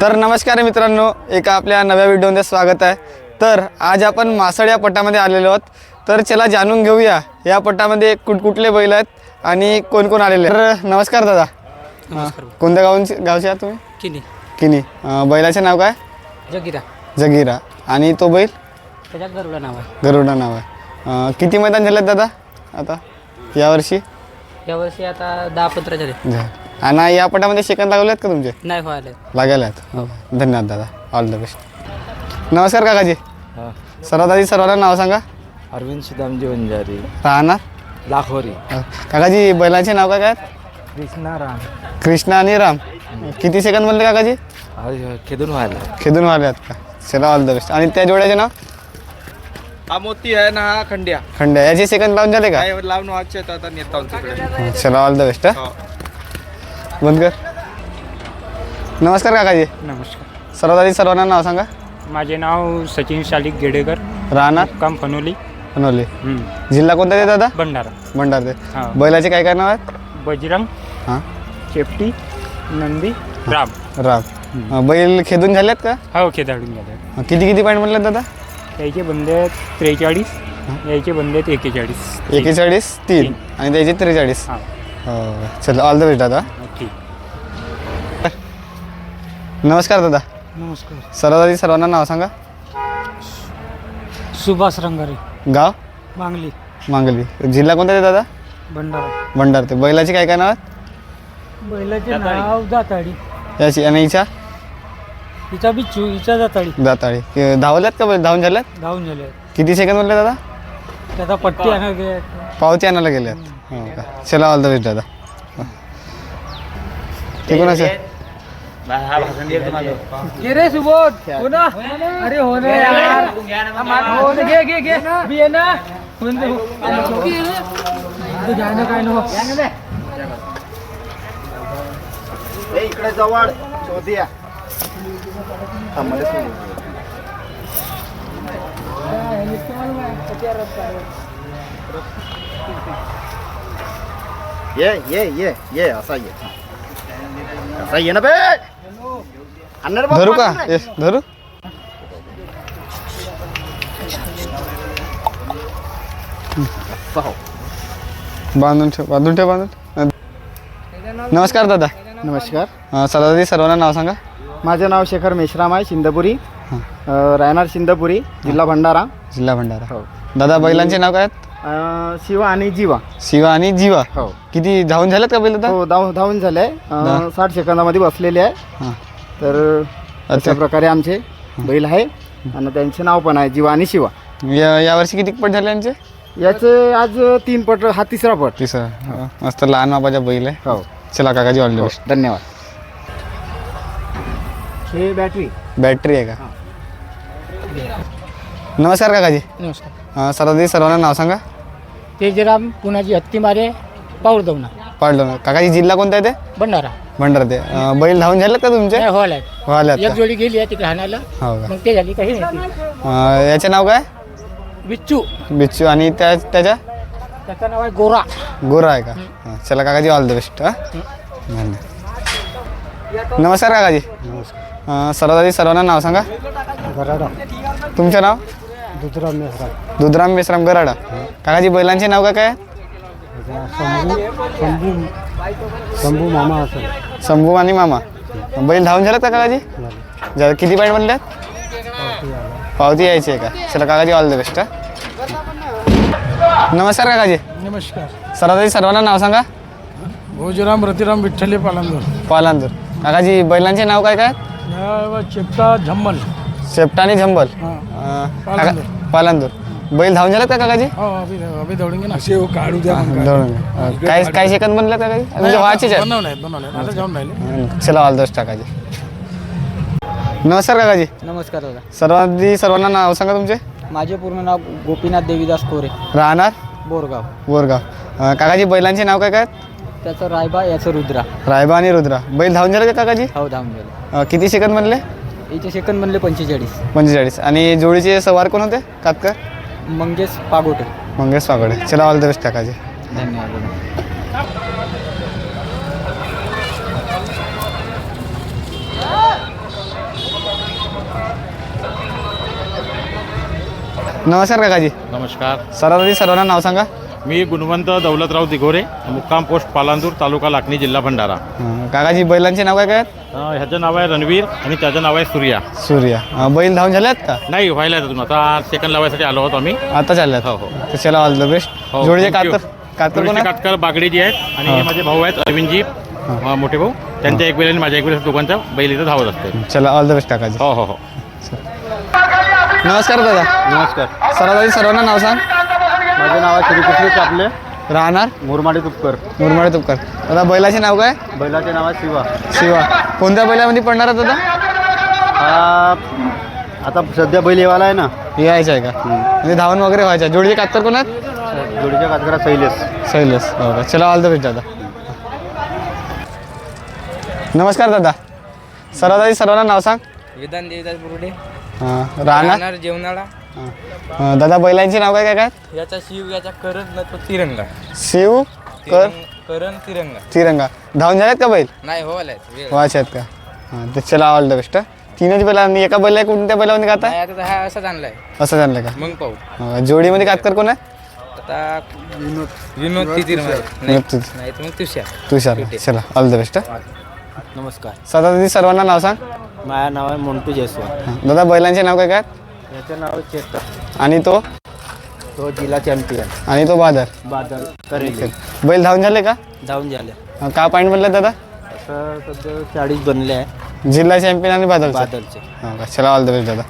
तर नमस्कार मित्रांनो एका आपल्या नव्या व्हिडिओमध्ये स्वागत आहे. तर आज आपण मासळ या पटामध्ये आलेलो आहोत. तर चला जाणून घेऊया या पटामध्ये कुठकुठले बैल आहेत आणि कोण कोण आलेले आहेत. तर नमस्कार दादा. नमस्कार. कोणत्या गावचे गावचे आहात तुम्ही? किनी. किनी. अं, बैलाचे नाव काय? जगिरा. जगीरा. आणि तो बैल? त्याच्यात गरुडा नाव आहे. गरुडा नाव आहे. अं, किती मैदान झालेत दादा आता? यावर्षी यावर्षी आता दहा पंधरा झाले. आणि या पटामध्ये सेकंद लागले आहेत का तुमचे? नाही व्हायला लागायला आहेत? धन्यवाद दादा. ऑल द बेस्ट नमस्कार काकाजी. सर्वात आधी सर्वांना नाव सांगा. अरविंद सुदामजी वंजारी राहणार? लाखोरी. काकाजी बैलांचे नाव काय काय? कृष्णा राम. कृष्णा आणि राम. किती सेकंद म्हणले काकाजी? खेदून व्हायला. खेदून वाले आहेत का? चला ऑल द बेस्ट आणि त्या जोड्याचे नाव? हा मोती आहे ना हा खंड्या. खंड्या. याचे सेकंद लावून झाले का? काय लावून व्हायचे आता नेता चला ऑल द बेस्ट बंद कर नमस्कार काकाजी. नमस्कार. सर्वात आधी सर्वांना नाव सांगा. माझे नाव सचिन शालिक गेडेकर. राहणार? काम फनोली. बनवले हम्म. जिल्हा कोणता ते दादा भंडारा. भंडार ते हा. बैलाचे काय काय नाव आहेत? बजरंग हां. चेपटी नंदी राम. राम. अ, बैल खेदून झालेत का? हो खेदाडून गेले अ, किती किती पॉईंट म्हणले दादा? याचे बंदे आहेत त्रेचाळीस याचे बंदे आहेत एकेचाळीस एकेचाळीस तीन. आणि त्याचे त्रेचाळीस. हो. चल ऑल द बेस्ट दादा. नमस्कार दादा. नमस्कार. सर्वात आधी सर्वांना नाव सांगा. सुभाष रंगारे. गाव? मांगली. मांगली. जिल्हा कोणता ते दादा? भंडारा. भंडार ते. बैलाची काय काय नाव आहेत? बैलाचे नाव जाताडी. याची आणि हिच्या? हिचा बिच्छू हिचा जाताडी. दाताळी कि- धावल्यात का बैल? धावून झाल्यात? धावून झाले किती सेकंद म्हणले दादा? त्याचा पट्टी आणा पावती आणायला गेल्यात. हो का? चला ऑल द बेस्ट दादा. ते कोणाचं? रे सुबोध हो ना अरे हो ना यार। हो? ना घे घे घे बी आहे ना? म्हणजे हो. इथं घ्यायला काय नको इकडे जवळ शोधिया ये। ये ये ये असा ये. असा ये ना बे! अन्नर बाप धरू का? येस धरू. बांधून ठेव बांधून ठेव बांधून नमस्कार दादा. नमस्कार. अं, सर्वात आधी सर्वांना नाव सांगा. माझं नाव शेखर मेश्राम आहे शिंदपुरी. हां. अ, रायनार शिंदपुरी जिल्हा भंडारा. जिल्हा भंडारा. हो. दादा बैलांचे नाव काय आहेत? अ, शिवा आणि जीवा. शिवा आणि जीवा. हो. किती धावून झालेत का बैल दादा? हो धाव धावून झाले. आहे साठ सेकंदामध्ये बसलेले आहे. हां. तर अच्छा. अशा प्रकारे आमचे बैल आहे आणि त्यांचे नाव पण आहे जीवा आणि शिवा. या यावर्षी किती पट झाले यांचे? याचे आज तीन पट हा तिसरा पट. तिसरं. हो. मस्त लहान बाबाच्या बैल आहे. हो. चला काकाजी ऑल द बेस्ट धन्यवाद. हे बॅटरी बॅटरी आहे का? नमस्कार काकाजी. नमस्कार. अं, आधी सर्वांना नाव सांगा. तेजराम पुण्याची हत्ती मारे पाऊल दवना पाडलं ना काकाजी जिल्हा कोणता आहे ते? भंडारा. भंडारा ते. अं, बैल धावून झालेत का तुमचे? नाही हॉल आहे व्हाल्यात एक का? जोडी गेली आहे तिकडे हाणायला. हो का? मग ते झाली काही नाही अं, याचे नाव काय? बिच्चू बिच्छू आणि त्या त्याच्या? त्याचं नाव आहे गोरा. गोरा आहे का? हां, चला काकाजी ऑल द बेस्ट हां? धन्यवाद. नमस्कार काकाजी. सर्वात आधी सर्वांना नाव सांगा. तुमचं नाव? दुसरा दुधराम मेसराम गराडा. काकाजी बैलांचे नाव काय काय? शंभू मामा असेल शंभू आणि मामा. बैल धावून झालं का काकाजी? जा किती पॉईंट म्हणल्यात पावती यायची आहे का? चला काकाजी ऑल द बेस्ट नमस्कार काकाजी. नमस्कार. आधी सर्वांना नाव सांगा. भोजराम रतिराम विठ्ठले पालांदूर. पालांदूर. काकाजी बैलांचे नाव काय काय? चेपटा झम्मल शेपटा आणि झंबल. अं, काका- पालांदूर. बैल धावून झालं का काकाजी? हो अभि अभि दौडेंगे ना असे काढू द्या दौडून अं, काय काय सेकंद बनलं काकाजी? म्हणजे व्हायचेच आहेत. बनवले बनवले आता जाऊन राहिले. हं, चला ऑल द बेस्ट काकाजी. नमस्कार काकाजी. नमस्कार दादा. आधी सर्वांना नाव सांगा तुमचे. माझे पूर्ण नाव गोपीनाथ देवीदास कोरे. राहणार? बोरगाव. बोरगाव. अं, काकाजी बैलांचे नाव काय काय? त्याचं रायबा याचं रुद्रा. रायबा आणि रुद्रा. बैल धावून झालं का काकाजी? हो धावून गेलं. अं, किती सेकंद बनले? याचे सेकंद बनले पंचेचाळीस. पंचेचाळीस. आणि जोडीचे सवार कोण होते? कातकर? मंगेश पागोटे. मंगेश पागोटे. चला ऑल द बेस्ट काकाजी. धन्यवाद. नमस्कार काकाजी. नमस्कार. सरासरी सर्वांना नाव सांगा. मी गुणवंत दौलतराव दिघोरे मुक्काम पोस्ट पालांदूर तालुका लाखणी जिल्हा भंडारा. काकाजी बैलांचे नाव काय काय? आहेत? अं, ह्याचं नाव आहे रणवीर आणि त्याचं नाव आहे सूर्या. सूर्या. अं, बैल धावून झाले आहेत का? नाही व्हायला अजून आता सेकंड लावायसाठी आलो आहोत आम्ही. आता चालले हो, हो. तर चला ऑल द बेस्ट हो, जोडीचे thank you. कातर कातर कोण थोडेसे आहेत? काटकर बागडे जी आहेत आणि हे. माझे भाऊ आहेत अरविंदजी अं, मोठे भाऊ. त्यांच्या एक बैल आणि माझ्या एक बैल दोघांचा बैल इथं धावत असते. चला ऑल द बेस्ट काकाजी. हो हो हो. नमस्कार दादा. नमस्कार. सरासरी सर्वांना नाव सांग. माझं नाव आहे श्रीकृष्ण चापले राहणार? मुरमाडी तुपकर. मुरमाडे तुपकर. दादा बैलाचे नाव काय? बैलाचे नाव आहे शिवा. शिवा. कोणत्या बैलामध्ये पडणार आहे दादा? हा आता सध्या बैल येवाला आहे ना. यायचं आहे का? म्हणजे धावण वगैरे व्हायचं. जोडीचे कातर कोण आहेत जोडीच्या कातकरा सैलेस सैलस हो का? चला ऑल द बेस्ट दादा. नमस्कार दादा. सरासरी सर्वांना नाव सांग. विधान देवदास बुरुडे. हां राहणार? राहणार जेवणाला. हां. दादा बैलांची नाव काय काय काय? याचा शिव याचा करण न तो तिरंगा. शिव कर करण तिरंगा. तिरंगा. धावून झाल्यात का बैल? नाही हो आलाय वेळ. आहेत का? हां तर चला ऑल द बेस्ट तीनच बैला आणि एका बैला कोणत्या बैलामध्ये गाता? नाही आता हा असाच आणलाय. असं झालं का? मग पाहू. अं, जोडीमध्ये कातकर कोण आहे? आता विनोद विनोद तितीर नाही विनोद नाही तर मग तुषार. तुषार. चला ऑल द बेस्ट नमस्कार. सदा सर्वांना नाव सांग. माझं नाव आहे मोंटू जयस्वाल. हां. दादा बैलांचे नाव काय काय? याचं नाव चेतक आणि तो? तो जिल्हा चॅम्पियन. आणि तो बादर बादल करेल. बैल धावून झाले का? धावून झाले. अं, का पॉईंट म्हणलं दादा? असं सध्या चाळीस बनले आहे. जिल्हा चॅम्पियन आणि बादल बादलचे. हो का? चला ऑल द बेस्ट दादा.